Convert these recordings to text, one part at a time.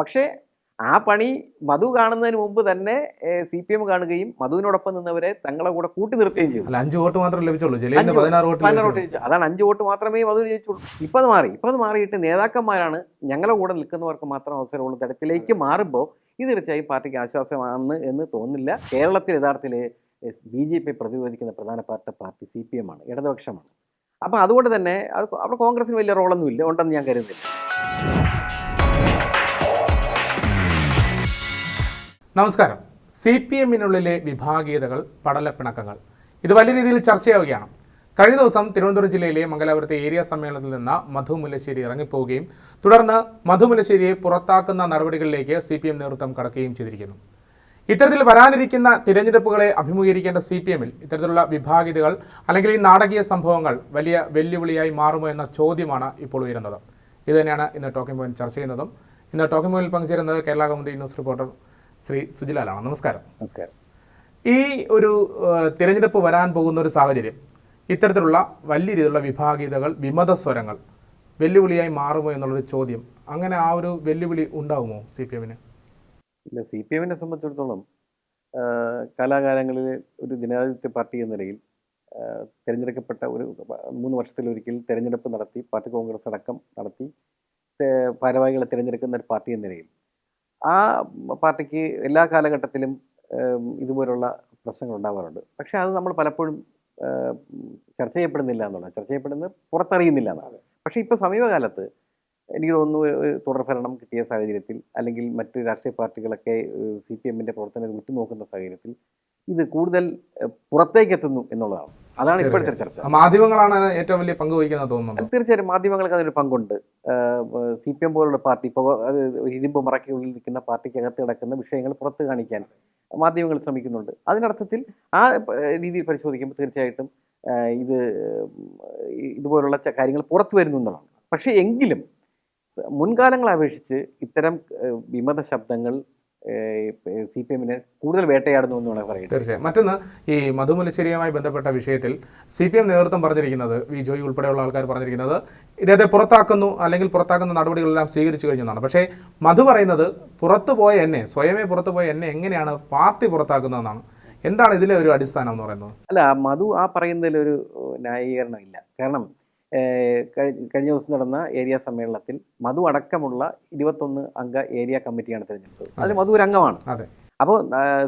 പക്ഷേ ആ പണി മധു കാണുന്നതിന് മുമ്പ് തന്നെ സി പി എം കാണുകയും മധുവിനോടൊപ്പം നിന്നവരെ തങ്ങളെ കൂടെ കൂട്ടി നിർത്തുകയും ചെയ്തു. അഞ്ച് വോട്ട് മാത്രമേ ലഭിച്ചുള്ളൂ. പതിനാറ് വോട്ട് ജയിച്ചു. അതാണ് അഞ്ച് വോട്ട് മാത്രമേ മധു ജയിച്ചുള്ളൂ. ഇപ്പം അത് മാറി. ഇപ്പം അത് മാറിയിട്ട് നേതാക്കന്മാരാണ് ഞങ്ങളെ കൂടെ നിൽക്കുന്നവർക്ക് മാത്രം അവസരമുള്ള. തരത്തിലേക്ക് മാറുമ്പോൾ ഇത് തീർച്ചയായും പാർട്ടിക്ക് ആശ്വാസമാണ് എന്ന് തോന്നുന്നില്ല. കേരളത്തിൽ യഥാർത്ഥത്തിൽ ബി ജെ പി പ്രതിരോധിക്കുന്ന പ്രധാനപ്പെട്ട പാർട്ടി സി പി എം ആണ്. ഇടതുപക്ഷമാണ്. അപ്പോൾ അതുകൊണ്ട് തന്നെ അത് അവിടെ കോൺഗ്രസിന് വലിയ റോളൊന്നും ഇല്ല ഉണ്ടെന്ന് ഞാൻ കരുതുന്നില്ല. നമസ്കാരം. സി പി എമ്മിനുള്ളിലെ വിഭാഗീയതകൾ പടലപ്പിണക്കങ്ങൾ. ഇത് വലിയ രീതിയിൽ ചർച്ചയാവുകയാണ്. കഴിഞ്ഞ ദിവസം തിരുവനന്തപുരം ജില്ലയിലെ മംഗലാപുരത്തെ ഏരിയ സമ്മേളനത്തിൽ നിന്ന് മധു മുല്ലശ്ശേരി ഇറങ്ങിപ്പോവുകയും തുടർന്ന് മധു മുല്ലശ്ശേരിയെ പുറത്താക്കുന്ന നടപടികളിലേക്ക് സി പി എം നേതൃത്വം കടക്കുകയും ചെയ്തിരിക്കുന്നു. ഇത്തരത്തിൽ വരാനിരിക്കുന്ന തിരഞ്ഞെടുപ്പുകളെ അഭിമുഖീകരിക്കേണ്ട സി പി എമ്മിൽ ഇത്തരത്തിലുള്ള വിഭാഗീയതകൾ അല്ലെങ്കിൽ ഈ നാടകീയ സംഭവങ്ങൾ വലിയ വെല്ലുവിളിയായി മാറുമോ എന്ന ചോദ്യമാണ് ഇപ്പോൾ ഉയരുന്നത്. ഇത് തന്നെയാണ് ഇന്ന് ടോക്കിംഗ് പോയിന്റ് ചർച്ച ചെയ്യുന്നതും. ഇന്ന് ടോക്കിംഗ് പോയിന്റിൽ പങ്കുചേരുന്നത് കേരള കൗമുദി ന്യൂസ് റിപ്പോർട്ടർ ശ്രീ സുജിലാലാണ്. നമസ്കാരം. നമസ്കാരം. ഈ ഒരു തിരഞ്ഞെടുപ്പ് വരാൻ പോകുന്ന ഒരു സാഹചര്യം ഇത്തരത്തിലുള്ള വലിയ രീതിയിലുള്ള വിഭാഗീയതകൾ വിമതസ്വരങ്ങൾ വെല്ലുവിളിയായി മാറുമോ എന്നുള്ളൊരു ചോദ്യം അങ്ങനെ ആ ഒരു വെല്ലുവിളി ഉണ്ടാകുമോ സി പി എമ്മിന്? ഇല്ല സി പി എമ്മിനെ സംബന്ധിച്ചിടത്തോളം കാലാകാലങ്ങളിൽ ഒരു ജനാധിപത്യ പാർട്ടി എന്ന നിലയിൽ തിരഞ്ഞെടുക്കപ്പെട്ട ഒരു മൂന്ന് വർഷത്തിലൊരിക്കൽ തിരഞ്ഞെടുപ്പ് നടത്തി പാർട്ടി കോൺഗ്രസ് അടക്കം നടത്തി ഭാരവാഹികളെ തിരഞ്ഞെടുക്കുന്ന ഒരു പാർട്ടി എന്ന നിലയിൽ ആ പാർട്ടിക്ക് എല്ലാ കാലഘട്ടത്തിലും ഇതുപോലുള്ള പ്രശ്നങ്ങൾ ഉണ്ടാവാറുണ്ട്. പക്ഷേ അത് നമ്മൾ പലപ്പോഴും ചർച്ച ചെയ്യപ്പെടുന്നില്ല എന്നുള്ളത് ചർച്ച ചെയ്യപ്പെടുന്നത് പുറത്തറിയുന്നില്ല എന്നാണ്. പക്ഷേ ഇപ്പോൾ സമീപകാലത്ത് എനിക്ക് തോന്നുന്നു തുടർഭരണം കിട്ടിയ സാഹചര്യത്തിൽ അല്ലെങ്കിൽ മറ്റ് രാഷ്ട്രീയ പാർട്ടികളൊക്കെ സി പി എമ്മിന്റെ പ്രവർത്തനം ഉറ്റുനോക്കുന്ന സാഹചര്യത്തിൽ ഇത് കൂടുതൽ പുറത്തേക്ക് എത്തുന്നു എന്നുള്ളതാണ്. അതാണ് ഇപ്പോഴത്തെ ചർച്ച. മാധ്യമങ്ങളാണ് ഏറ്റവും വലിയ പങ്ക് വഹിക്കുന്നത് തോന്നുന്നത് തീർച്ചയായും മാധ്യമങ്ങൾക്ക് അതിനൊരു പങ്കുണ്ട്. സി പി എം പോലുള്ള പാർട്ടി ഇപ്പോൾ ഇരുമ്പ് നിൽക്കുന്ന നിൽക്കുന്ന പാർട്ടിക്കകത്ത് കിടക്കുന്ന വിഷയങ്ങൾ പുറത്ത് കാണിക്കാൻ മാധ്യമങ്ങൾ ശ്രമിക്കുന്നുണ്ട്. അതിനർത്ഥത്തിൽ ആ രീതിയിൽ പരിശോധിക്കുമ്പോൾ തീർച്ചയായിട്ടും ഇത് ഇതുപോലുള്ള കാര്യങ്ങൾ പുറത്തു വരുന്നു എന്നുള്ളതാണ്. പക്ഷേ എങ്കിലും മുൻകാലങ്ങളെ അപേക്ഷിച്ച് ഇത്തരം വിമത ശബ്ദങ്ങൾ സി പി എമ്മിനെ കൂടുതൽ വേട്ടയാടുന്നു എന്ന് വേണമെങ്കിൽ പറയുന്നത് തീർച്ചയായും. മറ്റൊന്ന് ഈ മധുമുലശ്ശേരിയുമായി ബന്ധപ്പെട്ട വിഷയത്തിൽ സി പി എം നേതൃത്വം പറഞ്ഞിരിക്കുന്നത് വി ജോയി ഉൾപ്പെടെയുള്ള ആൾക്കാർ പറഞ്ഞിരിക്കുന്നത് ഇദ്ദേഹത്തെ പുറത്താക്കുന്നു അല്ലെങ്കിൽ പുറത്താക്കുന്ന നടപടികളെല്ലാം സ്വീകരിച്ചു കഴിഞ്ഞെന്നാണ് പക്ഷേ മധു പറയുന്നത് പുറത്തു പോയ എന്നെ സ്വയമേ പുറത്തു പോയ എന്നെ എങ്ങനെയാണ് പാർട്ടി പുറത്താക്കുന്നതെന്നാണ്. എന്താണ് ഇതിലെ ഒരു അടിസ്ഥാനം എന്ന് പറയുന്നത്? അല്ല മധു ആ പറയുന്നതിൽ ഒരു ന്യായീകരണം ഇല്ല. കാരണം കഴിഞ്ഞ ദിവസം നടന്ന ഏരിയ സമ്മേളനത്തിൽ മധു അടക്കമുള്ള ഇരുപത്തൊന്ന് അംഗ ഏരിയ കമ്മിറ്റിയാണ് തിരഞ്ഞെടുത്തത്. അതിൽ മധു ഒരു അംഗമാണ് അതെ. അപ്പോൾ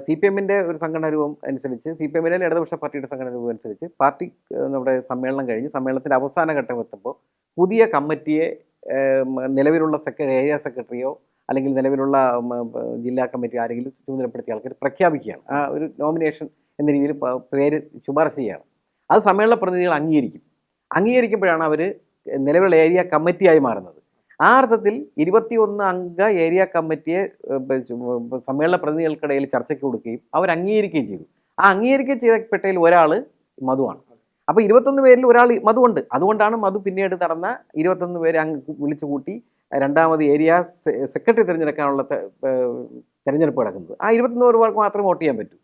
സി പി എമ്മിന്റെ ഒരു സംഘടന രൂപം അനുസരിച്ച് സി പി എമ്മിലെ ഇടതുപക്ഷ പാർട്ടിയുടെ സംഘടന രൂപം അനുസരിച്ച് പാർട്ടി നമ്മുടെ സമ്മേളനം കഴിഞ്ഞ് സമ്മേളനത്തിന്റെ അവസാന ഘട്ടം എത്തുമ്പോൾ പുതിയ കമ്മിറ്റിയെ നിലവിലുള്ള സെക്രട്ടറി ഏരിയ സെക്രട്ടറിയോ അല്ലെങ്കിൽ നിലവിലുള്ള ജില്ലാ കമ്മിറ്റി ആരെങ്കിലും ചുമതലപ്പെടുത്തിയ ആൾക്കാർ പ്രഖ്യാപിക്കുകയാണ്. ആ ഒരു നോമിനേഷൻ എന്ന രീതിയിൽ പേര് ശുപാർശ ചെയ്യുകയാണ്. അത് സമ്മേളന പ്രതിനിധികൾ അംഗീകരിക്കും. അംഗീകരിക്കുമ്പോഴാണ് അവർ നിലവിലുള്ള ഏരിയ കമ്മിറ്റിയായി മാറുന്നത്. ആ അർത്ഥത്തിൽ ഇരുപത്തിയൊന്ന് അംഗ ഏരിയ കമ്മിറ്റിയെ സമ്മേളന പ്രതിനിധികൾക്കിടയിൽ ചർച്ചയ്ക്ക് കൊടുക്കുകയും അവർ അംഗീകരിക്കുകയും ചെയ്തു. ആ അംഗീകരിക്കുകയും ചെയ്യപ്പെട്ടതിൽ ഒരാൾ മധുവാണ്. അപ്പോൾ ഇരുപത്തൊന്ന് പേരിൽ ഒരാൾ മധുവുണ്ട്. അതുകൊണ്ടാണ് മധു പിന്നീട് നടന്ന ഇരുപത്തൊന്ന് പേരെ അങ്ങ് വിളിച്ചു കൂട്ടി രണ്ടാമത് ഏരിയ സെക്രട്ടറി തിരഞ്ഞെടുക്കാനുള്ള തിരഞ്ഞെടുപ്പ് നടക്കുന്നത്. ആ ഇരുപത്തൊന്ന് പേർക്ക് മാത്രം വോട്ട് ചെയ്യാൻ പറ്റൂ.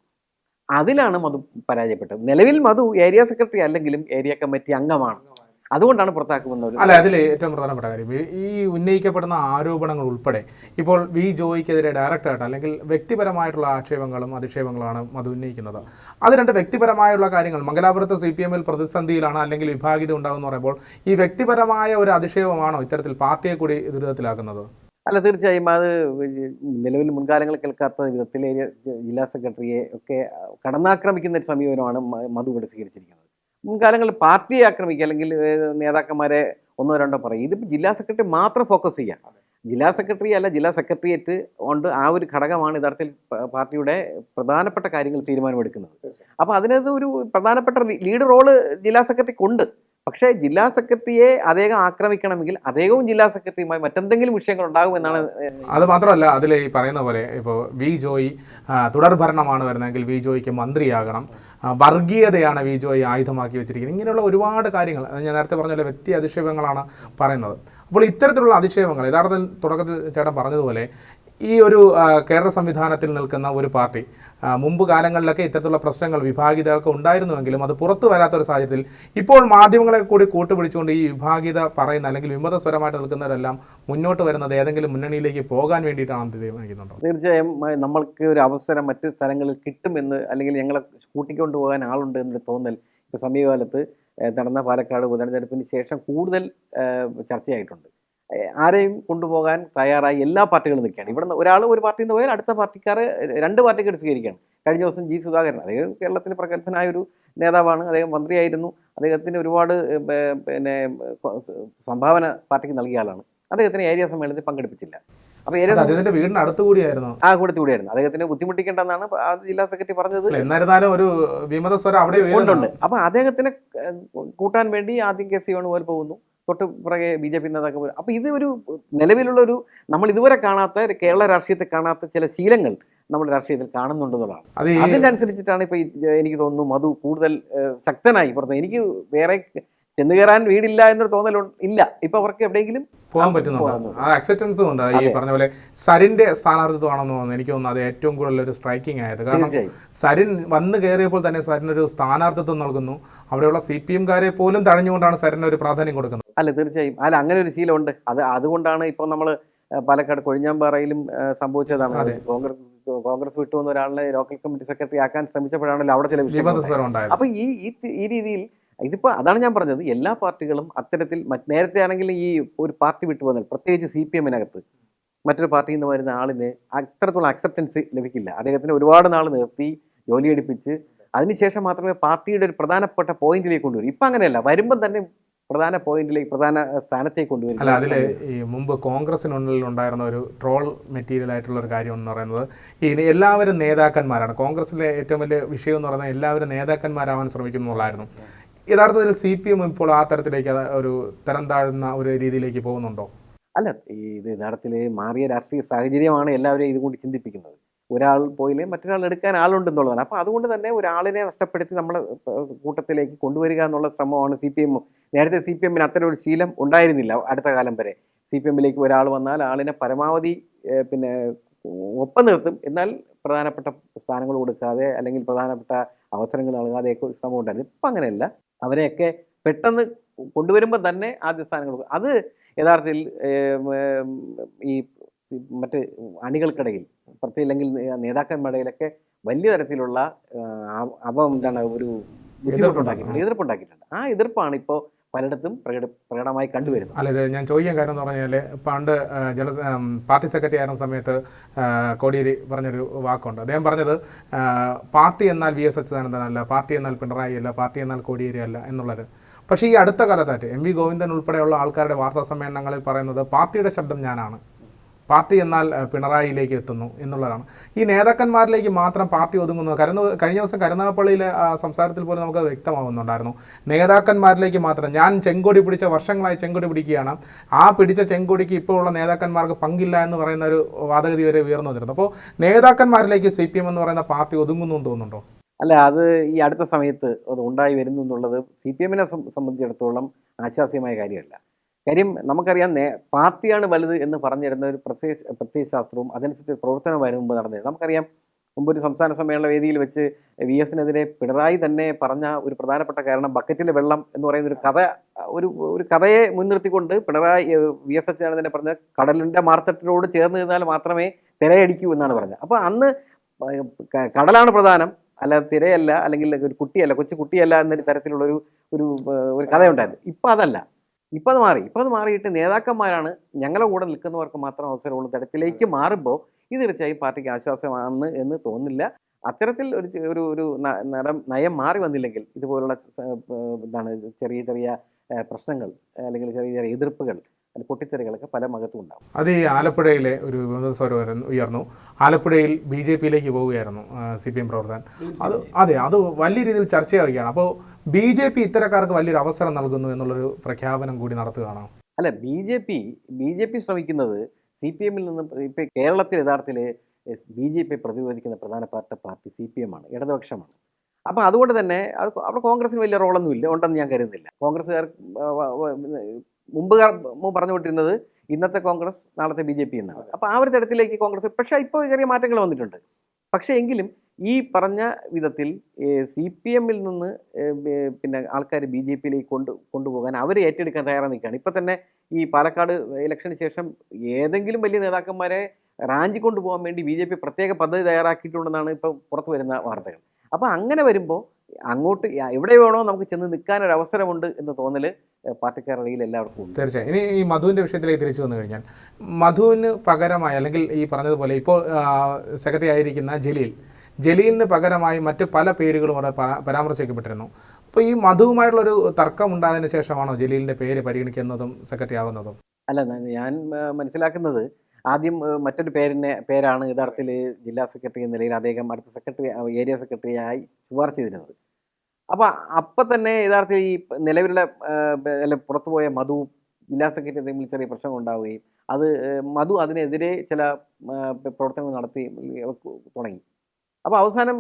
അതിലാണ് മധു പരാജയപ്പെട്ടത്. നിലവിൽ മധു ഏരിയ സെക്രട്ടറി അല്ലെങ്കിലും ഏരിയ കമ്മിറ്റി അംഗമാണ്. അതുകൊണ്ടാണ് പുറത്താക്കുമെന്ന് അല്ല അതിൽ ഏറ്റവും പ്രധാനപ്പെട്ട കാര്യം ഈ- ഉന്നയിക്കപ്പെടുന്ന ആരോപണങ്ങൾ ഉൾപ്പെടെ ഇപ്പോൾ വി ജോയിക്കെതിരെ ഡയറക്റ്റായിട്ട് അല്ലെങ്കിൽ വ്യക്തിപരമായിട്ടുള്ള ആക്ഷേപങ്ങളും അധിക്ഷേപങ്ങളാണ് മധു ഉന്നയിക്കുന്നത്. അത് രണ്ട് വ്യക്തിപരമായുള്ള കാര്യങ്ങൾ മംഗലാപുരത്ത് സി പി എമ്മിൽ പ്രതിസന്ധിയിലാണ് അല്ലെങ്കിൽ വിഭാഗീയത ഉണ്ടാകുമെന്ന് പറയുമ്പോൾ ഈ വ്യക്തിപരമായ ഒരു അധിക്ഷേപമാണോ ഇത്തരത്തിൽ പാർട്ടിയെ കൂടി ദുരിതത്തിലാക്കുന്നത്? അല്ല തീർച്ചയായും അത് നിലവിൽ മുൻകാലങ്ങളിൽ കേൾക്കാത്ത വിധത്തിൽ ജില്ലാ സെക്രട്ടറിയെ ഒക്കെ കടന്നാക്രമിക്കുന്ന ഒരു സമീപനമാണ് മധു ഇവിടെ സ്വീകരിച്ചിരിക്കുന്നത്. മുൻകാലങ്ങളിൽ പാർട്ടിയെ ആക്രമിക്കുക അല്ലെങ്കിൽ നേതാക്കന്മാരെ ഒന്നോ രണ്ടോ പറയും. ഇതിപ്പോൾ ജില്ലാ സെക്രട്ടറി മാത്രം ഫോക്കസ് ചെയ്യാം. ജില്ലാ സെക്രട്ടറി അല്ല ജില്ലാ സെക്രട്ടേറിയറ്റ് ഉണ്ട് ആ ഒരു ഘടകമാണ് യഥാർത്ഥത്തിൽ പാർട്ടിയുടെ പ്രധാനപ്പെട്ട കാര്യങ്ങൾ തീരുമാനമെടുക്കുന്നത്. അപ്പോൾ അതിനകത്ത് ഒരു പ്രധാനപ്പെട്ട ലീഡ് റോൾ ജില്ലാ സെക്രട്ടറിക്ക് ഉണ്ട് പക്ഷേ ജില്ലാ സെക്രട്ടറിയെ അദ്ദേഹം ആക്രമിക്കണമെങ്കിൽ അദ്ദേഹവും ജില്ലാ സെക്രട്ടറിയുമായി മറ്റെന്തെങ്കിലും വിഷയങ്ങൾ ഉണ്ടാകും എന്നാണ് അത് മാത്രമല്ല അതിൽ ഈ പറയുന്ന പോലെ ഇപ്പോൾ വി ജോയി തുടർ ഭരണമാണ് വരുന്നതെങ്കിൽ വി ജോയിക്ക് മന്ത്രിയാകണം. വർഗീയതയാണ് വി ജോയി ആയുധമാക്കി വെച്ചിരിക്കുന്നത്. ഇങ്ങനെയുള്ള ഒരുപാട് കാര്യങ്ങൾ ഞാൻ നേരത്തെ പറഞ്ഞ പോലെ വ്യക്തി അധിക്ഷേപങ്ങളാണ് പറയുന്നത്. അപ്പോൾ ഇത്തരത്തിലുള്ള അധിക്ഷേപങ്ങൾ യഥാർത്ഥത്തിൽ തുടക്കത്തിൽ ചേട്ടൻ പറഞ്ഞതുപോലെ ഈ ഒരു കേരള സംവിധാനത്തിൽ നിൽക്കുന്ന ഒരു പാർട്ടി മുമ്പ് കാലങ്ങളിലൊക്കെ ഇത്തരത്തിലുള്ള പ്രശ്നങ്ങൾ വിഭാഗീയതയൊക്കെ ഉണ്ടായിരുന്നുവെങ്കിലും അത് പുറത്തു വരാത്ത ഒരു സാഹചര്യത്തിൽ ഇപ്പോൾ മാധ്യമങ്ങളെ കൂടി കൂട്ടുപിടിച്ചുകൊണ്ട് ഈ വിഭാഗീയത പറയുന്ന അല്ലെങ്കിൽ വിമതസ്വരമായിട്ട് നിൽക്കുന്നവരെല്ലാം മുന്നോട്ട് വരുന്നത് ഏതെങ്കിലും മുന്നണിയിലേക്ക് പോകാൻ വേണ്ടിയിട്ടാണ് തീരുമാനിക്കുന്നുണ്ടോ? തീർച്ചയായും നമ്മൾക്ക് ഒരു അവസരം മറ്റ് സ്ഥലങ്ങളിൽ കിട്ടുമെന്ന് അല്ലെങ്കിൽ ഞങ്ങളെ കൂട്ടിക്കൊണ്ട് പോകാൻ ആളുണ്ട് എന്നൊരു തോന്നൽ ഇപ്പോൾ സമീപകാലത്ത് നടന്ന പാലക്കാട് ഉപതെരഞ്ഞെടുപ്പിന് ശേഷം കൂടുതൽ ചർച്ചയായിട്ടുണ്ട്. ആരെയും കൊണ്ടുപോകാൻ തയ്യാറായി എല്ലാ പാർട്ടികളും നിൽക്കുകയാണ്. ഇവിടെ ഒരാൾ ഒരു പാർട്ടിയിൽ നിന്ന് പോയാൽ അടുത്ത പാർട്ടിക്കാർ രണ്ട് പാർട്ടിക്കാർ സ്വീകരിക്കുകയാണ് കഴിഞ്ഞ ദിവസം ജി സുധാകരൻ അദ്ദേഹം കേരളത്തിൽ പ്രഗത്ഭനായ ഒരു നേതാവാണ്. അദ്ദേഹം മന്ത്രിയായിരുന്നു. അദ്ദേഹത്തിന് ഒരുപാട് പിന്നെ സംഭാവന പാർട്ടിക്ക് നൽകിയ ആളാണ്. അദ്ദേഹത്തിന് ഏരിയ സമ്മേളനത്തിൽ പങ്കെടുപ്പിച്ചില്ല. അപ്പോൾ ഏരിയ അദ്ദേഹത്തിന്റെ വീടിന് അടുത്ത് കൂടിയായിരുന്നു? ആ കൂടത്തി കൂടിയായിരുന്നു. അദ്ദേഹത്തിന് ബുദ്ധിമുട്ടിക്കേണ്ടെന്നാണ് ആ ജില്ലാ സെക്രട്ടറി പറഞ്ഞത്. എന്നിരുന്നാലും ഒരു വിമത സ്വരം അവിടെ ഉണ്ട് അപ്പോൾ അപ്പൊ അദ്ദേഹത്തിനെ കൂട്ടാൻ വേണ്ടി ആദ്യം കെ സി വേണുപോലെ പോകുന്നു. തൊട്ട് പുറകെ ബി ജെ പി നേതാക്കൾ അപ്പോൾ അപ്പൊ ഇത് ഒരു നിലവിലുള്ള ഒരു നമ്മൾ ഇതുവരെ കാണാത്ത ഒരു കേരള രാഷ്ട്രീയത്തിൽ കാണാത്ത ചില ശീലങ്ങൾ നമ്മുടെ രാഷ്ട്രീയത്തിൽ കാണുന്നുണ്ടെന്നുള്ളതാണ് അത് ഇപ്പോൾ എനിക്ക് തോന്നുന്നു മധു കൂടുതൽ ശക്തനായി പുറത്ത്. എനിക്ക് വേറെ ചെന്ന് കയറാൻ വീടില്ല എന്നൊരു തോന്നൽ ഇല്ല. ഇപ്പൊ അവർക്ക് എവിടെയെങ്കിലും പോകാൻ പറ്റുന്നുണ്ട്? പോകാൻ ആ അക്സെപ്റ്റൻസും ഉണ്ട്. ഈ. പറഞ്ഞ പോലെ സരിന്റെ സ്ഥാനാർത്ഥിത്വമാണെന്ന് തോന്നുന്നു. എനിക്ക് തോന്നുന്നു അത് ഏറ്റവും കൂടുതൽ ഒരു സ്ട്രൈക്കിംഗ് ആയത്. കാരണം സരിൻ വന്ന് കയറിയപ്പോൾ തന്നെ സരിനൊരു സ്ഥാനാർത്ഥിത്വം നൽകുന്നു. അവിടെയുള്ള സി പി എംകാരെ പോലും തഴഞ്ഞുകൊണ്ടാണ് സരിന് ഒരു പ്രാധാന്യം കൊടുക്കുന്നത്. അല്ല തീർച്ചയായും. അല്ല അങ്ങനെ ഒരു ശീലമുണ്ട്. അത് അതുകൊണ്ടാണ് ഇപ്പൊ നമ്മൾ പാലക്കാട് കൊഴിഞ്ഞാമ്പാറയിലും സംഭവിച്ചതാണ്. കോൺഗ്രസ് കോൺഗ്രസ് വിട്ടുവന്ന ഒരാളിനെ ലോക്കൽ കമ്മിറ്റി സെക്രട്ടറി ആക്കാൻ ശ്രമിച്ചപ്പോഴാണല്ലോ അവിടെ ചില വിഷയം അപ്പൊ ഈ ഈ രീതിയിൽ ഇതിപ്പോ അതാണ് ഞാൻ പറഞ്ഞത്. എല്ലാ പാർട്ടികളും അത്തരത്തിൽ നേരത്തെ ആണെങ്കിൽ ഈ ഒരു പാർട്ടി വിട്ടു വന്നാൽ പ്രത്യേകിച്ച് സി പി എമ്മിനകത്ത് മറ്റൊരു പാർട്ടിയിൽ നിന്ന് വരുന്ന ആളിന് അത്രത്തോളം അക്സെപ്റ്റൻസ് ലഭിക്കില്ല. അദ്ദേഹത്തിന് ഒരുപാട് നാൾ നിർത്തി ജോലിയെടുപ്പിച്ച് അതിനുശേഷം മാത്രമേ പാർട്ടിയുടെ ഒരു പ്രധാനപ്പെട്ട പോയിന്റിലേക്ക് കൊണ്ടുവരൂ. ഇപ്പം അങ്ങനെയല്ല. വരുമ്പം തന്നെ പ്രധാന പോയിന്റിലേക്ക് പ്രധാന സ്ഥാനത്തേക്ക് കൊണ്ടുവരും അല്ല അതിൽ ഈ മുമ്പ് കോൺഗ്രസിനുള്ളിൽ ഉണ്ടായിരുന്ന ഒരു ട്രോൾ മെറ്റീരിയൽ ആയിട്ടുള്ള ഒരു കാര്യം എന്ന് പറയുന്നത് ഈ എല്ലാവരും നേതാക്കന്മാരാണ്. കോൺഗ്രസിലെ ഏറ്റവും വലിയ വിഷയം എന്ന് പറയുന്നത് എല്ലാവരും നേതാക്കന്മാരാവാൻ ശ്രമിക്കുന്നുള്ളായിരുന്നു. യഥാർത്ഥത്തിൽ സി പി എം ഇപ്പോൾ ആ തരത്തിലേക്ക് ഒരു തരം താഴ്ന്ന ഒരു രീതിയിലേക്ക് പോകുന്നുണ്ടോ? അല്ല ഈ ഇത് യഥാർത്ഥത്തിൽ മാറിയ രാഷ്ട്രീയ സാഹചര്യമാണ് എല്ലാവരെയും ഇതുകൊണ്ട് ചിന്തിപ്പിക്കുന്നത്. ഒരാൾ പോയില്ലേ മറ്റൊരാൾ എടുക്കാൻ ആളുണ്ടെന്നുള്ളതാണ്. അപ്പോൾ അതുകൊണ്ട് തന്നെ ഒരാളിനെ നഷ്ടപ്പെടുത്തി നമ്മൾ കൂട്ടത്തിലേക്ക് കൊണ്ടുവരിക എന്നുള്ള ശ്രമമാണ് സി പി എം. നേരത്തെ സി പി എമ്മിന് അത്തരം ഒരു ശീലം ഉണ്ടായിരുന്നില്ല അടുത്ത കാലം വരെ. സി പി എമ്മിലേക്ക് ഒരാൾ വന്നാൽ ആളിനെ പരമാവധി പിന്നെ ഒപ്പം നിർത്തും. എന്നാൽ പ്രധാനപ്പെട്ട സ്ഥാനങ്ങൾ കൊടുക്കാതെ അല്ലെങ്കിൽ പ്രധാനപ്പെട്ട അവസരങ്ങൾ നൽകാതെയൊക്കെ ശ്രമം ഉണ്ടായിരുന്നു. ഇപ്പം അങ്ങനെയല്ല. അവരെയൊക്കെ പെട്ടെന്ന് കൊണ്ടുവരുമ്പോൾ തന്നെ ആദ്യ സ്ഥാനങ്ങൾ. അത് യഥാർത്ഥത്തിൽ ഈ മറ്റ് അണികൾക്കിടയിൽ പ്രത്യേക അല്ലെങ്കിൽ നേ- നേതാക്കന്മാരുടെയിലൊക്കെ വലിയ തരത്തിലുള്ള അവ എന്താണ് ഒരു ബുദ്ധിമുട്ടുണ്ടാക്കിയിട്ടുണ്ട് എതിർപ്പുണ്ടാക്കിയിട്ടുണ്ട്. ആ എതിർപ്പാണ് ഇപ്പോൾ പലയിടത്തും പ്രകട പ്രകടമായി കണ്ടുവരുന്നത്. അല്ല ഇത് ഞാൻ ചോദിക്കാൻ കാര്യം എന്ന് പറഞ്ഞാൽ പണ്ട് ജന പാർട്ടി സെക്രട്ടറി ആയിരുന്ന സമയത്ത് കോടിയേരി പറഞ്ഞൊരു വാക്കുണ്ട്. അദ്ദേഹം പറഞ്ഞത് പാർട്ടി എന്നാൽ വി എസ് അച്യുതാനന്ദനല്ല പാർട്ടി എന്നാൽ പിണറായി അല്ല പാർട്ടി എന്നാൽ കോടിയേരി അല്ല എന്നുള്ളത്. പക്ഷേ ഈ അടുത്ത കാലത്തായിട്ട് എം വി ഗോവിന്ദൻ ഉൾപ്പെടെയുള്ള ആൾക്കാരുടെ വാർത്താ സമ്മേളനങ്ങളിൽ പറയുന്നത് പാർട്ടിയുടെ ശബ്ദം ഞാനാണ്. പാർട്ടി എന്നാൽ പിണറായിയിലേക്ക് എത്തുന്നു എന്നുള്ളതാണ്. ഈ നേതാക്കന്മാരിലേക്ക് മാത്രം പാർട്ടി ഒതുങ്ങുന്നു. കരുന്ന കഴിഞ്ഞ ദിവസം കരുനാഗപ്പള്ളിയിലെ സംസാരത്തിൽ പോലും നമുക്ക് വ്യക്തമാവുന്നുണ്ടായിരുന്നു. നേതാക്കന്മാരിലേക്ക് മാത്രം. ഞാൻ ചെങ്കൊടി പിടിച്ച വർഷങ്ങളായി ചെങ്കൊടി പിടിക്കുകയാണ്. ആ പിടിച്ച ചെങ്കൊടിക്ക് ഇപ്പോഴുള്ള നേതാക്കന്മാർക്ക് പങ്കില്ല എന്ന് പറയുന്ന ഒരു വാദഗതി വരെ ഉയർന്നു വന്നിരുന്നു. അപ്പോൾ നേതാക്കന്മാരിലേക്ക് സി പി എം എന്ന് പറയുന്ന പാർട്ടി ഒതുങ്ങുന്നു എന്ന് തോന്നുന്നുണ്ടോ? അല്ല അത് ഈ അടുത്ത സമയത്ത് അത് ഉണ്ടായി വരുന്നു എന്നുള്ളത് സി പി എമ്മിനെ സംബന്ധിച്ചിടത്തോളം ആശ്വാസ്യമായ കാര്യമല്ല. കാര്യം നമുക്കറിയാം പാർട്ടിയാണ് വലുത് എന്ന് പറഞ്ഞിരുന്ന ഒരു പ്രത്യയ പ്രത്യയശാസ്ത്രവും അതനുസരിച്ച് പ്രവർത്തനമായിരുന്നു മുമ്പ് നടന്നത് നമുക്കറിയാം മുമ്പ് ഒരു സംസ്ഥാന സമ്മേളന വേദിയിൽ വെച്ച് വി എസിനെതിരെ പിണറായി തന്നെ പറഞ്ഞ ഒരു പ്രധാനപ്പെട്ട കാരണം ബക്കറ്റിലെ വെള്ളം എന്ന് പറയുന്ന ഒരു കഥ ഒരു ഒരു കഥയെ മുൻനിർത്തിക്കൊണ്ട് പിണറായി വി എസ് അച്യുതാനന്ദൻ തന്നെ പറഞ്ഞത് കടലിന്റെ മാർത്തട്ടിനോട് ചേർന്ന് നിന്നാൽ മാത്രമേ തിരയടിക്കൂ എന്നാണ് പറഞ്ഞത്. അപ്പോൾ അന്ന് കടലാണ് പ്രധാനം. അല്ല തിരയല്ല അല്ലെങ്കിൽ ഒരു കുട്ടിയല്ല കൊച്ചു കുട്ടിയല്ല എന്നൊരു തരത്തിലുള്ള ഒരു ഒരു ഒരു കഥയുണ്ടായിരുന്നു. ഇപ്പം അതല്ല. ഇപ്പം അത് മാറി ഇപ്പം അത് മാറിയിട്ട് നേതാക്കന്മാരാണ് ഞങ്ങളുടെ കൂടെ നിൽക്കുന്നവർക്ക് മാത്രം അവസരമുള്ള. തരത്തിലേക്ക് മാറുമ്പോൾ ഇത് തീർച്ചയായും പാർട്ടിക്ക് ആശ്വാസമാണ് എന്ന് തോന്നില്ല അത്തരത്തിൽ ഒരു ഒരു ഒരു നടം നയം മാറി വന്നില്ലെങ്കിൽ ഇതുപോലുള്ള എന്താണ് ചെറിയ ചെറിയ പ്രശ്നങ്ങൾ അല്ലെങ്കിൽ ചെറിയ ചെറിയ എതിർപ്പുകൾ പൊട്ടിത്തെറികളൊക്കെ പല മകത്തും ഉണ്ടാവും. അത് ഈ ആലപ്പുഴയിലെ ഒരു വിമതസ്വരം ഉയർന്നു- ഉയർന്നു. ആലപ്പുഴയിൽ ബി ജെ പിയിലേക്ക് പോവുകയായിരുന്നു സി പി എം പ്രവർത്തകൻ. അത് അതെ അത് വലിയ രീതിയിൽ ചർച്ചയാവുകയാണ്. അപ്പോൾ ബി ജെ പി ഇത്തരക്കാർക്ക് വലിയൊരു അവസരം നൽകുന്നു എന്നുള്ളൊരു പ്രഖ്യാപനം കൂടി നടത്തുകയാണ്? അല്ല B J P B J P ശ്രമിക്കുന്നത് സി പി എമ്മിൽ നിന്ന് ഇപ്പം കേരളത്തിൽ യഥാർത്ഥത്തിൽ ബി ജെ പി പ്രതിരോധിക്കുന്ന പ്രധാനപ്പെട്ട പാർട്ടി സി പി എം ആണ് ഇടതുപക്ഷമാണ്. അപ്പം അതുകൊണ്ട് തന്നെ അത് അവിടെ കോൺഗ്രസിന് വലിയ റോളൊന്നും ഇല്ല ഉണ്ടെന്ന് ഞാൻ കരുതുന്നില്ല. കോൺഗ്രസ്സുകാർ മുമ്പ് പറഞ്ഞുകൊണ്ടിരുന്നത് ഇന്നത്തെ കോൺഗ്രസ് നാളത്തെ ബി ജെ പി എന്നാണ്. അപ്പോൾ ആ ഒരു തരത്തിലേക്ക് കോൺഗ്രസ് പക്ഷേ ഇപ്പോൾ ചെറിയ മാറ്റങ്ങൾ വന്നിട്ടുണ്ട്. പക്ഷേ എങ്കിലും ഈ പറഞ്ഞ വിധത്തിൽ സി പി എമ്മിൽ നിന്ന് പിന്നെ ആൾക്കാർ ബി ജെ പിയിലേക്ക് കൊണ്ട് കൊണ്ടുപോകാൻ അവർ ഏറ്റെടുക്കാൻ തയ്യാറാ നിൽക്കുകയാണ്. ഇപ്പോൾ തന്നെ ഈ പാലക്കാട് ഇലക്ഷന് ശേഷം ഏതെങ്കിലും വലിയ നേതാക്കന്മാരെ റാഞ്ചി കൊണ്ടുപോകാൻ വേണ്ടി ബി ജെ പി പ്രത്യേക പദ്ധതി തയ്യാറാക്കിയിട്ടുണ്ടെന്നാണ് ഇപ്പോൾ പുറത്തു വരുന്ന വാർത്തകൾ. അപ്പോൾ അങ്ങനെ വരുമ്പോൾ അങ്ങോട്ട് എവിടെ വേണോ നമുക്ക് ചെന്ന് നിൽക്കാൻ ഒരു അവസരമുണ്ട് എന്ന് തോന്നൽ പാർട്ടിക്കാരുടെ എല്ലാവർക്കും ഉണ്ട്. തീർച്ചയായും. ഇനി ഈ മധുവിന്റെ വിഷയത്തിലേക്ക് തിരിച്ചു വന്നു കഴിഞ്ഞാൽ മധുവിന് പകരമായി അല്ലെങ്കിൽ ഈ പറഞ്ഞതുപോലെ ഇപ്പോൾ സെക്രട്ടറി ആയിരിക്കുന്ന ജലീൽ ജലീലിന് പകരമായി മറ്റ് പല പേരുകളും അവിടെ പരാമർശിക്കപ്പെട്ടിരുന്നു. അപ്പോൾ ഈ മധുവുമായിട്ടുള്ളൊരു തർക്കം ഉണ്ടായതിനു ശേഷമാണോ ജലീലിന്റെ പേര് പരിഗണിക്കുന്നതും സെക്രട്ടറി ആവുന്നതും അല്ല ഞാൻ മനസ്സിലാക്കുന്നത് ആദ്യം മറ്റൊരു പേരിനെ പേരാണ് യഥാർത്ഥത്തിൽ ജില്ലാ സെക്രട്ടറി എന്ന നിലയിൽ അദ്ദേഹം അടുത്ത സെക്രട്ടറി ഏരിയ സെക്രട്ടറിയായി ശുപാർശ ചെയ്തിരുന്നത്. അപ്പോൾ അപ്പം തന്നെ യഥാർത്ഥത്തിൽ ഈ നിലവിലുള്ള അല്ല പുറത്തുപോയ മധു ജില്ലാ സെക്രട്ടറി തമ്മിൽ ചെറിയ പ്രശ്നം ഉണ്ടാവുകയും അത് മധു അതിനെതിരെ ചില പ്രവർത്തനങ്ങൾ നടത്തി തുടങ്ങി. അപ്പോൾ അവസാനം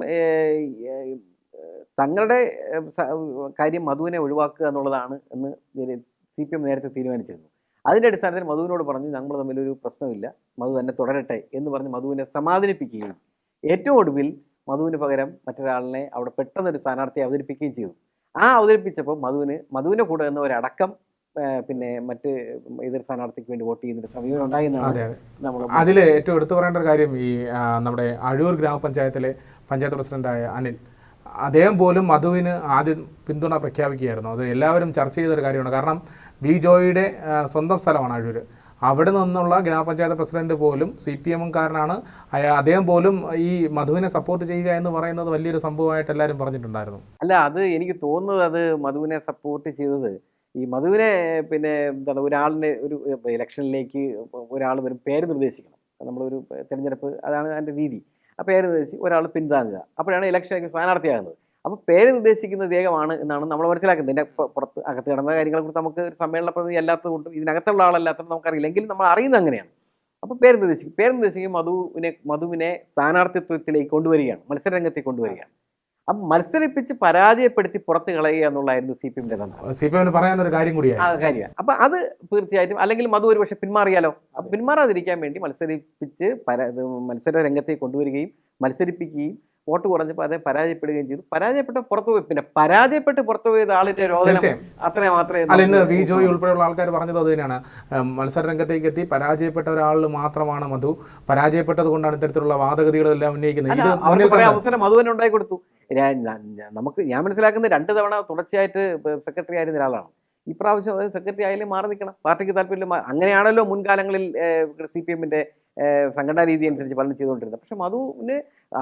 തങ്ങളുടെ കാര്യം മധുവിനെ ഒഴിവാക്കുക എന്നുള്ളതാണ് എന്ന് സി പി എം നേരത്തെ തീരുമാനിച്ചിരുന്നു. അതിന്റെ അടിസ്ഥാനത്തിൽ മധുവിനോട് പറഞ്ഞു ഞങ്ങൾ തമ്മിലൊരു പ്രശ്നമില്ല. മധു തന്നെ തുടരട്ടെ എന്ന് പറഞ്ഞ് മധുവിനെ സമാധാനിപ്പിക്കുകയും ഏറ്റവും ഒടുവിൽ മധുവിന് പകരം മറ്റൊരാളിനെ അവിടെ പെട്ടെന്നൊരു സ്ഥാനാർത്ഥിയെ അവതരിപ്പിക്കുകയും ചെയ്തു. ആ അവതരിപ്പിച്ചപ്പോൾ മധുവിന് മധുവിനെ കൂടെ എന്നവരടക്കം ഒരടക്കം പിന്നെ മറ്റ് എതിർ സ്ഥാനാർത്ഥിക്ക് വേണ്ടി വോട്ട് ചെയ്യുന്നൊരു സമീപനം അതെ അതിൽ ഏറ്റവും എടുത്തു പറയേണ്ട ഒരു കാര്യം ഈ നമ്മുടെ അഴൂർ ഗ്രാമപഞ്ചായത്തിലെ പഞ്ചായത്ത് പ്രസിഡന്റായ അനിൽ അദ്ദേഹം പോലും മധുവിന് ആദ്യം പിന്തുണ പ്രഖ്യാപിക്കുകയായിരുന്നു. അത് എല്ലാവരും ചർച്ച ചെയ്തൊരു കാര്യമാണ്. കാരണം വി ജോയിയുടെ സ്വന്തം സ്ഥലമാണ് അഴൂർ അവിടെ നിന്നുള്ള ഗ്രാമപഞ്ചായത്ത് പ്രസിഡന്റ് പോലും സി പി എമ്മുകാരനാണ്. അദ്ദേഹം പോലും ഈ മധുവിനെ സപ്പോർട്ട് ചെയ്യുക എന്ന് പറയുന്നത് വലിയൊരു സംഭവമായിട്ട് എല്ലാവരും പറഞ്ഞിട്ടുണ്ടായിരുന്നു. അല്ല അത് എനിക്ക് തോന്നുന്നത് അത് മധുവിനെ സപ്പോർട്ട് ചെയ്തത്. ഈ മധുവിനെ പിന്നെ എന്താണ് ഒരാളിനെ ഒരു ഇലക്ഷനിലേക്ക് ഒരാൾ വരും പേര് നിർദ്ദേശിക്കണം. നമ്മളൊരു തിരഞ്ഞെടുപ്പ് അതാണ് അതിന്റെ രീതി. ആ പേര് നിർദ്ദേശിച്ച് ഒരാൾ പിന്താങ്ങുക അപ്പോഴാണ് ഇലക്ഷനിലേക്ക് സ്ഥാനാർത്ഥിയാകുന്നത് അപ്പോൾ പേര് നിർദ്ദേശിക്കുന്ന ദേഹമാണ് എന്നാണ് നമ്മൾ മനസ്സിലാക്കുന്നത്. പു- പുറത്ത് അകത്ത് കിടന്ന കാര്യങ്ങളെക്കുറിച്ച് നമുക്ക് ഒരു സമ്മേളന പ്രതിനിധി അല്ലാത്തതുകൊണ്ടും ഇതിനകത്തുള്ള ആളല്ലാത്തതും നമുക്കറിയില്ല. എങ്കിലും നമ്മൾ അറിയുന്നത് അങ്ങനെയാണ്. അപ്പോൾ പേര് നിർദ്ദേശിക്കും. പേര് നിർദ്ദേശിക്കും മധുവിനെ മധുവിനെ സ്ഥാനാർത്ഥിത്വത്തിലേക്ക് കൊണ്ടുവരികയാണ്. മത്സരരംഗത്തേക്ക് കൊണ്ടുവരികയാണ്. അപ്പം മത്സരിപ്പിച്ച് പരാജയപ്പെടുത്തി പുറത്ത് കളയുക എന്നുള്ളതായിരുന്നു സി പി തന്ത്രം സി പി എമ്മിന് പറയാനൊരു കാര്യം കൂടിയാണ് ആ കാര്യമാണ്. അപ്പം അത് തീർച്ചയായിട്ടും അല്ലെങ്കിൽ മധു ഒരു പക്ഷെ പിന്മാറിയാലോ? അപ്പം പിന്മാറാതിരിക്കാൻ വേണ്ടി മത്സരിപ്പിച്ച് പര മത്സര രംഗത്തേക്ക് കൊണ്ടുവരികയും മത്സരിപ്പിക്കുകയും വോട്ട് കുറഞ്ഞപ്പോൾ അദ്ദേഹം പരാജയപ്പെടുകയും ചെയ്തു. പരാജയപ്പെട്ട പുറത്തു പോയി. പിന്നെ പരാജയപ്പെട്ട് പുറത്തു പോയത് ആളിന്റെ രോദനം അത്ര മാത്രമേ അല്ല ഇന്ന് വി ജോയി ഉൾപ്പെടെയുള്ള ആൾക്കാർ പറഞ്ഞത് അത് തന്നെയാണ്. മത്സര രംഗത്തേക്ക് എത്തി. പരാജയപ്പെട്ട ഒരാളിൽ മാത്രമാണ് മധു. പരാജയപ്പെട്ടത് കൊണ്ടാണ് ഇത്തരത്തിലുള്ള വാദഗതികളെല്ലാം ഉന്നയിക്കുന്നത്. അവസരം മധുവൻ ഉണ്ടായി കൊടുത്തു നമുക്ക് ഞാൻ മനസ്സിലാക്കുന്നത് രണ്ട് തവണ തുടർച്ചയായിട്ട് സെക്രട്ടറി ആയിരുന്ന ഒരാളാണ്. ഇപ്രാവശ്യം അതായത് സെക്രട്ടറി ആയാലും മാറി നിൽക്കണം. പാർട്ടിക്ക് താല്പര്യം അങ്ങനെയാണല്ലോ മുൻകാലങ്ങളിൽ സി പി എമ്മിന്റെ സംഘടനാ രീതി അനുസരിച്ച് പലരും ചെയ്തുകൊണ്ടിരുന്നത്. പക്ഷെ മധുവിന്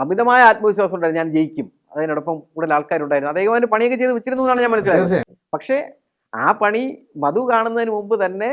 അമിതമായ ആത്മവിശ്വാസം ഉണ്ടായിരുന്നു. ഞാൻ ജയിക്കും. അതിനോടൊപ്പം കൂടുതൽ ആൾക്കാരുണ്ടായിരുന്നു. അദ്ദേഹം അതിന് പണിയൊക്കെ ചെയ്ത് വെച്ചിരുന്നു എന്നാണ് ഞാൻ മനസ്സിലായത്. പക്ഷേ ആ പണി മധു കാണുന്നതിന് മുമ്പ് തന്നെ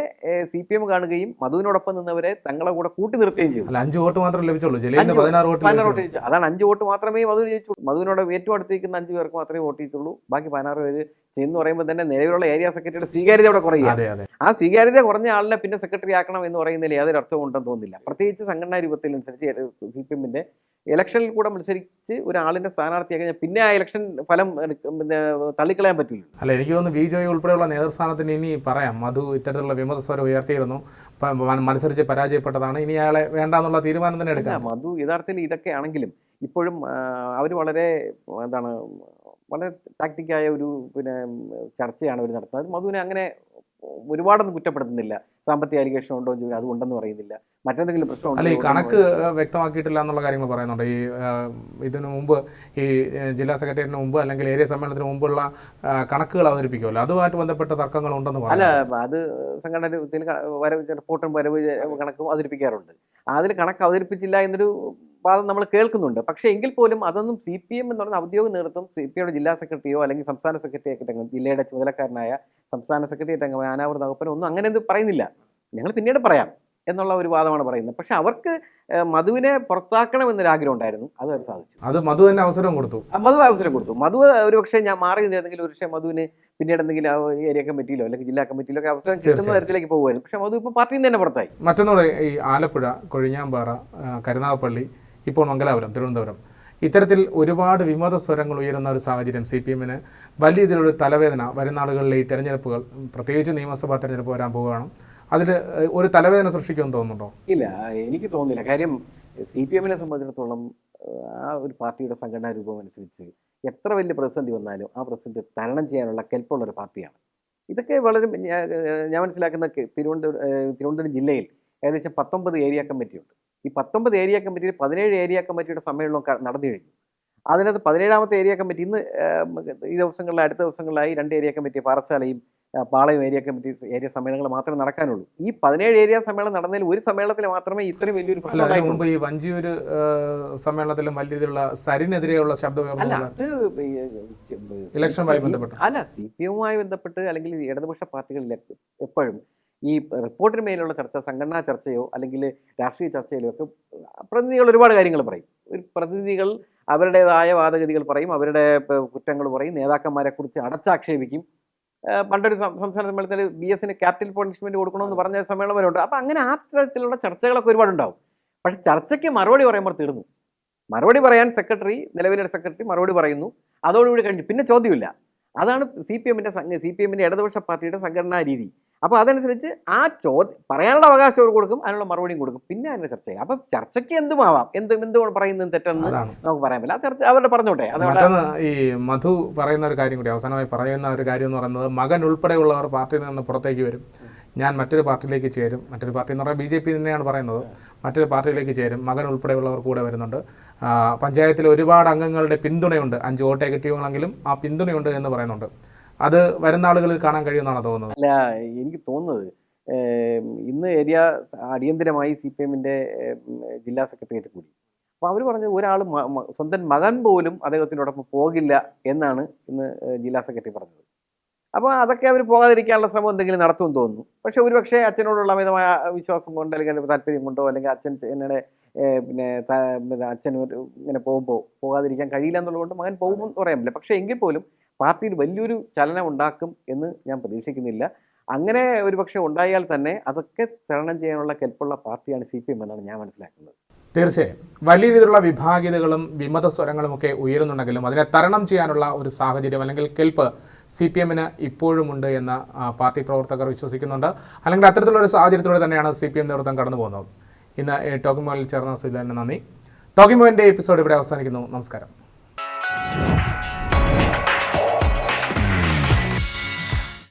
സി പി എം കാണുകയും മധുവിനോടൊപ്പം നിന്നവരെ തങ്ങളെ കൂടെ കൂട്ടി നിർത്തുകയും ചെയ്തു. അഞ്ച് വോട്ട് മാത്രമേ ലഭിച്ചുള്ളൂ. പതിനാറ് വോട്ട് ജയിച്ചു അതാണ് അഞ്ച് വോട്ട് മാത്രമേ മധു ജയിച്ചുള്ളൂ. മധുവിനോട് ഏറ്റവും അടുത്തേക്കുന്ന അഞ്ച് പേർക്ക് മാത്രമേ വോട്ട് ചെയ്തിട്ടുള്ളൂ ബാക്കി പതിനാറ് പേര് ചെന്ന് പറയുമ്പോൾ തന്നെ നിലവിലുള്ള ഏരിയ സെക്രട്ടറിയുടെ സ്വീകാര്യത അവിടെ കുറയുക. ആ സ്വീകാര്യത കുറഞ്ഞ ആളിനെ പിന്നെ സെക്രട്ടറി ആക്കണം എന്ന് പറയുന്നതിൽ യാതൊരു അർത്ഥവും ഉണ്ടെന്ന് തോന്നുന്നില്ല. പ്രത്യേകിച്ച് സംഘടനാ രൂപത്തിനനുസരിച്ച് സി പി എമ്മിന്റെ ഇലക്ഷനിൽ കൂടെ മത്സരിച്ച് ഒരാളിന്റെ സ്ഥാനാർത്ഥിയായി കഴിഞ്ഞാൽ പിന്നെ ആ ഇലക്ഷൻ ഫലം പിന്നെ തള്ളിക്കളയാൻ പറ്റില്ല അല്ല എനിക്ക് തോന്നുന്നു വി പി ഉൾപ്പെടെയുള്ള നേതൃസ്ഥാനത്തിന് ഇനി പറയാം. മധു ഇത്തരത്തിലുള്ള വിമത സ്വരം ഉയർത്തിയിരുന്നു മത്സരിച്ച് പരാജയപ്പെട്ടതാണ്. ഇനി അയാളെ വേണ്ടാന്നുള്ള തീരുമാനം തന്നെ എടുക്കാം. മധു യഥാർത്ഥത്തിൽ ഇതൊക്കെ ആണെങ്കിലും ഇപ്പോഴും അവർ വളരെ എന്താണ് വളരെ ടാക്റ്റിക്കായ ഒരു പിന്നെ ചർച്ചയാണ് അവർ നടത്തുന്നത്. മധുവിനെ അങ്ങനെ ഒരുപാടൊന്നും കുറ്റപ്പെടുത്തുന്നില്ല. സാമ്പത്തിക അലിഗേഷൻ ഉണ്ടോ ചോദിച്ചാൽ അത് ഉണ്ടെന്ന് പറയുന്നില്ല. മറ്റെന്തെങ്കിലും പ്രശ്നം അല്ല ഈ കണക്ക് വ്യക്തമാക്കിയിട്ടില്ല എന്നുള്ള കാര്യങ്ങൾ പറയുന്നുണ്ട്. ഈ ഇതിനു മുമ്പ് ഈ ജില്ലാ സെക്രട്ടറിന് മുമ്പ് അല്ലെങ്കിൽ ഏരിയ സമ്മേളനത്തിന് മുമ്പുള്ള കണക്കുകൾ അവതരിപ്പിക്കുമല്ലോ. അതുമായിട്ട് ബന്ധപ്പെട്ട തർക്കങ്ങൾ ഉണ്ടെന്ന് അല്ല അത് സംഘടനത്തിൽ വരവ് റിപ്പോർട്ടും വരവ് കണക്കും അവതരിപ്പിക്കാറുണ്ട്. അതിൽ കണക്ക് അവതരിപ്പിച്ചില്ല എന്നൊരു വാദം നമ്മൾ കേൾക്കുന്നുണ്ട്. പക്ഷേ എങ്കിൽ പോലും അതൊന്നും സി പി എം എന്ന് പറയുന്ന ഔദ്യോഗിക നേതൃത്വം സി പി എയുടെ ജില്ലാ സെക്രട്ടറിയോ അല്ലെങ്കിൽ സംസ്ഥാന സെക്രട്ടറി ആയിട്ട് ജില്ലയുടെ ചുമതലക്കാരനായ സംസ്ഥാന സെക്രട്ടറി ആയിട്ട് അനാവൃത വകുപ്പിനോ ഒന്നും അങ്ങനെ ഇത് പറയുന്നില്ല. ഞങ്ങൾ പിന്നീട് പറയാം എന്നുള്ള ഒരു വാദമാണ് പറയുന്നത്. പക്ഷെ അവർക്ക് മധുവിനെ പുറത്താക്കണം എന്നൊരു ആഗ്രഹം ഉണ്ടായിരുന്നു. അത് അവർ സാധിച്ചു. അത് മധു തന്നെ അവസരം കൊടുത്തു. മധു അവസരം കൊടുത്തു. മധു ഒരു പക്ഷേ ഞാൻ മാറി നിന്നിരുന്നെങ്കിൽ ഒരു പക്ഷേ മധുവിന് പിന്നീട് എന്തെങ്കിലും ആ ഏരിയ കമ്മിറ്റിയിലോ അല്ലെങ്കിൽ ജില്ലാ കമ്മിറ്റിയിലോ ഒക്കെ അവസരം കിട്ടുന്ന തരത്തിലേക്ക് പോകുമായിരുന്നു. പക്ഷെ മധു ഇപ്പോൾ പാർട്ടിയിൽ നിന്ന് തന്നെ പുറത്തായി. മറ്റൊന്നുകൂടെ ഈ ആലപ്പുഴ കൊഴിഞ്ഞാമ്പാറ കരുനാഗപ്പള്ളി ഇപ്പോൾ മംഗലാപുരം തിരുവനന്തപുരം. ഇത്തരത്തിൽ ഒരുപാട് വിമത സ്വരങ്ങൾ ഉയരുന്ന ഒരു സാഹചര്യം സി പി എമ്മിന് വലിയ രീതിയിലൊരു തലവേദന വരുന്ന നാളുകളിലെ ഈ തെരഞ്ഞെടുപ്പുകൾ പ്രത്യേകിച്ച് നിയമസഭാ തെരഞ്ഞെടുപ്പ് വരാൻ പോവുകയാണ്. അതിൽ ഒരു തലവേദന സൃഷ്ടിക്കുമെന്ന് തോന്നുന്നുണ്ടോ? ഇല്ല എനിക്ക് തോന്നുന്നില്ല. കാര്യം സി പി എമ്മിനെ സംബന്ധിച്ചിടത്തോളം ആ ഒരു പാർട്ടിയുടെ സംഘടനാ രൂപം അനുസരിച്ച് എത്ര വലിയ പ്രതിസന്ധി വന്നാലും ആ പ്രതിസന്ധി തരണം ചെയ്യാനുള്ള കെൽപ്പുള്ള ഒരു പാർട്ടിയാണ്. ഇതൊക്കെ വളരെ ഞാൻ മനസ്സിലാക്കുന്ന തിരുവനന്തപുരം തിരുവനന്തപുരം ജില്ലയിൽ ഏകദേശം പത്തൊമ്പത് ഏരിയ കമ്മിറ്റിയുണ്ട്. ഈ പത്തൊമ്പത് ഏരിയ കമ്മിറ്റിയിൽ പതിനേഴ് ഏരിയ കമ്മിറ്റിയുടെ സമ്മേളനം നടന്നു കഴിഞ്ഞു അതിനകത്ത് പതിനേഴാമത്തെ ഏരിയ കമ്മിറ്റി ഇന്ന് ഈ ദിവസങ്ങളിൽ അടുത്ത ദിവസങ്ങളിലായി രണ്ട് ഏരിയ കമ്മിറ്റി പാറശാലയും പാളയം ഏരിയ കമ്മിറ്റി ഏരിയ സമ്മേളനങ്ങൾ മാത്രമേ നടക്കാനുള്ളൂ ഈ പതിനേഴ് ഏരിയ സമ്മേളനം നടന്നതിൽ ഒരു സമ്മേളനത്തിൽ മാത്രമേ ഇത്രയും വലിയൊരു പ്രശ്നം. മുമ്പ് ഈ വഞ്ചിയൂർ സമ്മേളനത്തിൽ വലിയ രീതിയിലുള്ള സരിനെതിരെയുള്ള ശബ്ദം ഇലക്ഷനുമായി ബന്ധപ്പെട്ട്. അല്ല സി പി എമ്മുമായി ബന്ധപ്പെട്ട് അല്ലെങ്കിൽ ഇടതുപക്ഷ പാർട്ടികളിൽ എപ്പോഴും ഈ റിപ്പോർട്ടിന് മേലുള്ള ചർച്ച സംഘടനാ ചർച്ചയോ അല്ലെങ്കിൽ രാഷ്ട്രീയ ചർച്ചയിലോ ഒക്കെ പ്രതിനിധികൾ ഒരുപാട് കാര്യങ്ങൾ പറയും. ഒരു പ്രതിനിധികൾ അവരുടേതായ വാദഗതികൾ പറയും അവരുടെ കുറ്റങ്ങൾ പറയും നേതാക്കന്മാരെ കുറിച്ച് അടച്ചാക്ഷേപിക്കും. പണ്ടൊരു സംസ്ഥാന സമ്മേളനത്തിൽ ബി എസിന് ക്യാപിറ്റൽ പണിഷ്മെന്റ് കൊടുക്കണമെന്ന് പറഞ്ഞ സമ്മേളനം വരെ ഉണ്ട് അപ്പം അങ്ങനെ ആ തരത്തിലുള്ള ചർച്ചകളൊക്കെ ഒരുപാടുണ്ടാവും. പക്ഷെ ചർച്ചയ്ക്ക് മറുപടി പറയുമ്പോൾ തീർന്നു. മറുപടി പറയാൻ സെക്രട്ടറി നിലവിലെ സെക്രട്ടറി മറുപടി പറയുന്നു. അതോടുകൂടി കഴിഞ്ഞു. പിന്നെ ചോദ്യമില്ല. അതാണ് സി പി എമ്മിന്റെ സി പി എമ്മിന്റെ ഇടതുപക്ഷ പാർട്ടിയുടെ സംഘടനാ രീതി. അപ്പോൾ അതനുസരിച്ച് ആ ചോദ്യം പറയാനുള്ള അവകാശം അവർ കൊടുക്കും അതിനുള്ള മറുപടിയും കൊടുക്കും. പിന്നെ അതിന് ചർച്ച ചെയ്യാം അപ്പം ചർച്ചയ്ക്ക് എന്തുമാവാം? എന്ത് എന്തുകൊണ്ട് പറയുന്നത് തെറ്റെന്ന് നമുക്ക് പറയാൻ പറ്റില്ല. ആ ചർച്ച അവരുടെ പറഞ്ഞോട്ടെ. അതുകൊണ്ട് ഈ മധു പറയുന്ന ഒരു കാര്യം കൂടി അവസാനമായി പറയുന്ന ഒരു കാര്യം എന്ന് പറയുന്നത് മകൻ ഉൾപ്പെടെയുള്ളവർ പാർട്ടിയിൽ നിന്ന് പുറത്തേക്ക് വരും. ഞാൻ മറ്റൊരു പാർട്ടിയിലേക്ക് ചേരും. മറ്റൊരു പാർട്ടി എന്ന് പറഞ്ഞാൽ ബി ജെ പി തന്നെയാണ് പറയുന്നത്. മറ്റൊരു പാർട്ടിയിലേക്ക് ചേരും. മകൻ ഉൾപ്പെടെയുള്ളവർ കൂടെ വരുന്നുണ്ട്. പഞ്ചായത്തിൽ ഒരുപാട് അംഗങ്ങളുടെ പിന്തുണയുണ്ട്. അഞ്ച് വോട്ടേ കിട്ടിയുള്ളെങ്കിലും ആ പിന്തുണയുണ്ട് എന്ന് പറയുന്നുണ്ട്. അത് വരുന്ന ആളുകളിൽ കാണാൻ കഴിയുമെന്നാണ് തോന്നുന്നത്? അല്ല എനിക്ക് തോന്നുന്നത് ഇന്ന് ഏരിയ അടിയന്തരമായി സി പി എമ്മിന്റെ ജില്ലാ സെക്രട്ടേറിയറ്റ് കൂടി. അപ്പോൾ അവർ പറഞ്ഞത് ഒരാൾ സ്വന്തം മകൻ പോലും അദ്ദേഹത്തിനോടൊപ്പം പോകില്ല എന്നാണ് ഇന്ന് ജില്ലാ സെക്രട്ടറി പറഞ്ഞത്. അപ്പോൾ അതൊക്കെ അവർ പോകാതിരിക്കാനുള്ള ശ്രമം എന്തെങ്കിലും നടത്തുമെന്ന് തോന്നുന്നു. പക്ഷേ ഒരുപക്ഷെ അച്ഛനോടുള്ള അമിതമായ വിശ്വാസം കൊണ്ട് അല്ലെങ്കിൽ താല്പര്യം കൊണ്ടോ അല്ലെങ്കിൽ അച്ഛൻ എന്നോട് പിന്നെ അച്ഛൻ ഇങ്ങനെ പോകുമ്പോൾ പോകാതിരിക്കാൻ കഴിയില്ല എന്നുള്ളതുകൊണ്ട് മകൻ പോകുമെന്ന് പറയാൻ പറ്റില്ല. പക്ഷേ എങ്കിൽ പോലും പാർട്ടിയിൽ വലിയൊരു ചലനം ഉണ്ടാക്കും എന്ന് ഞാൻ പ്രതീക്ഷിക്കുന്നില്ല. അങ്ങനെ ഒരു പക്ഷേ ഉണ്ടായാൽ തന്നെ അതൊക്കെ തരണം ചെയ്യാനുള്ള കെൽപ്പുള്ള പാർട്ടിയാണ് സി പി എം എന്നാണ് ഞാൻ മനസ്സിലാക്കുന്നത്. തീർച്ചയായും. വലിയ രീതിയിലുള്ള വിഭാഗീയതകളും വിമത സ്വരങ്ങളും ഒക്കെ ഉയരുന്നുണ്ടെങ്കിലും അതിനെ തരണം ചെയ്യാനുള്ള ഒരു സാഹചര്യം അല്ലെങ്കിൽ കെൽപ്പ് സി പി എമ്മിന് ഇപ്പോഴുമുണ്ട് എന്ന് പാർട്ടി പ്രവർത്തകർ വിശ്വസിക്കുന്നുണ്ട്. അല്ലെങ്കിൽ അത്തരത്തിലുള്ള ഒരു സാഹചര്യത്തിലൂടെ തന്നെയാണ് സി പി എം നേതൃത്വം കടന്നു പോകുന്നത്. ഇന്ന് ടോക്കിംഗ് മോയിൽ ചേർന്ന സുലാലിന് നന്ദി. ടോക്കിംഗ് മോയിന്റെ എപ്പിസോഡ് ഇവിടെ അവസാനിക്കുന്നു. നമസ്കാരം.